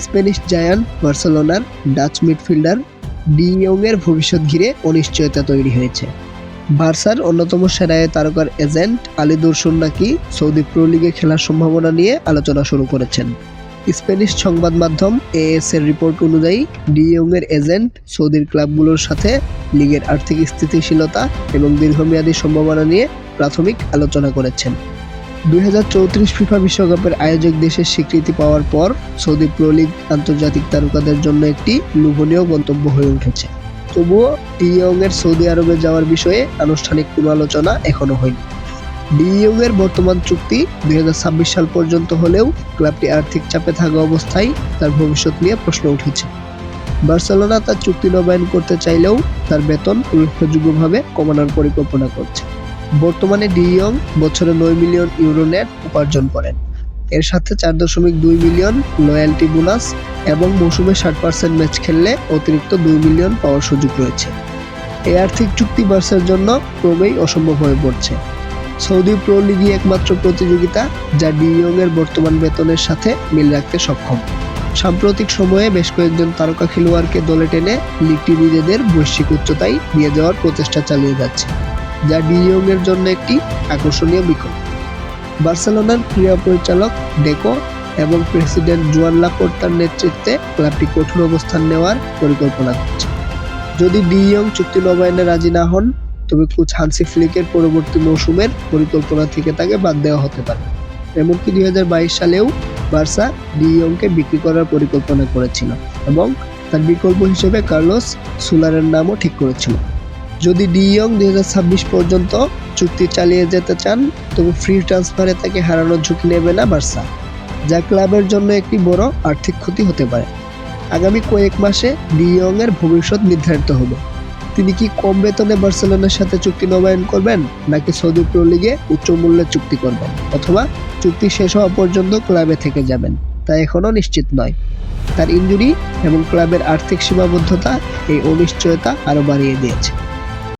Spanish giant, বার্সেলোনার Dutch midfielder de ইয়ংয়ের ভবিষ্যৎ ঘিরে অনিশ্চয়তা তৈরি হয়েছে। বার্সার অন্যতম সেরায় তারকার এজেন্ট আলী দুরসুন নাকি সৌদি প্রো লিগে খেলার সম্ভাবনা নিয়ে আলোচনা শুরু করেছেন। স্প্যানিশ সংবাদ মাধ্যম এএস এর রিপোর্ট অনুযায়ী, ডি ইয়ংয়ের এজেন্ট সৌদির ক্লাবগুলোর সাথে লিগের আর্থিক স্থিতিশীলতা এবং দীর্ঘমেয়াদী সম্ভাবনা নিয়ে প্রাথমিক আলোচনা করেছেন। দুই হাজার চৌত্রিশ ফিফা বিশ্বকাপের আয়োজক দেশের স্বীকৃতি পাওয়ার পর সৌদি প্রো লিগ আন্তর্জাতিক তারকাদের জন্য একটি লোভনীয় গন্তব্য হয়ে উঠেছে। তবুও ডিইয়ং এর সৌদি আরবে যাওয়ার বিষয়ে আনুষ্ঠানিক কোনো আলোচনা এখনও হয়নি। ডিইয়ং এর বর্তমান চুক্তি দুই হাজার ছাব্বিশ সাল পর্যন্ত হলেও ক্লাবটি আর্থিক চাপে থাকা অবস্থায় তার ভবিষ্যৎ নিয়ে প্রশ্ন উঠেছে। বার্সেলোনা তার চুক্তি নবায়ন করতে চাইলেও তার বেতন উল্লেখযোগ্যভাবে কমানোর পরিকল্পনা করছে। বর্তমানে ডিইয়ং বছরে নয় মিলিয়ন ইউরো নেট উপার্জন করেন। এর সাথে চার দশমিক দুই মিলিয়ন লয়্যালটি বোনাস এবং মৌসুমে ষাট পার্সেন্ট ম্যাচ খেললে অতিরিক্ত দুই মিলিয়ন পাওয়ার সুযোগ রয়েছে। এই আর্থিক চুক্তি বার্সার জন্য ক্রমেই অসম্ভব হয়ে পড়ছে। সৌদি প্রো লিগই একমাত্র প্রতিযোগিতা যা ডিইয়ং এর বর্তমান বেতনের সাথে মিল রাখতে সক্ষম। সাম্প্রতিক সময়ে বেশ কয়েকজন তারকা খেলোয়াড়কে দলে টেনে লিগটি নিজেদের বৈশ্বিক উচ্চতায় নিয়ে যাওয়ার প্রচেষ্টা চালিয়ে যাচ্ছে। যা ডিইয়ং এর জন্য একটি আকর্ষণীয় বিকল্প। বার্সেলোনার ক্রীড়া পরিচালক ডেকো এবং প্রেসিডেন্ট জুয়ান লাপোর্তার নেতৃত্বে ক্লাবটি কঠোর অবস্থান নেওয়ার পরিকল্পনা করছে। যদি ডিইয়ং চুক্তি নবায়নে রাজি না হন, তবে কোচ হানসি ফ্লিকের পরবর্তী মৌসুমের পরিকল্পনা থেকে তাকে বাদ দেওয়া হতে পারে। এমনকি দুই হাজার বাইশ সালেও বার্সা ডিইয়ংকে বিক্রি করার পরিকল্পনা করেছিল এবং তার বিকল্প হিসেবে কার্লোস সুলারের নামও ঠিক করেছিল। যদি ডিইয়ং দুই পর্যন্ত চুক্তি চালিয়ে যেতে চান, তবে ফ্রি ট্রান্সফারে তাকে হারানোর ঝুঁকি নেবে না বার্সা, যা ক্লাবের জন্য একটি বড় আর্থিক ক্ষতি হতে পারে। আগামী কয়েক মাসে ডিইয়ং এর ভবিষ্যৎ নির্ধারিত হবে। তিনি কি কম বেতনে বার্সেলোনার সাথে চুক্তি নবায়ন করবেন, নাকি সৌদি প্রো লিগে উচ্চ মূল্যে চুক্তি করবেন, অথবা চুক্তি শেষ হওয়া পর্যন্ত ক্লাবে থেকে যাবেন, তা এখনও নিশ্চিত নয়। তার ইনজুরি এবং ক্লাবের আর্থিক সীমাবদ্ধতা এই অনিশ্চয়তা আরও বাড়িয়ে দিয়েছে।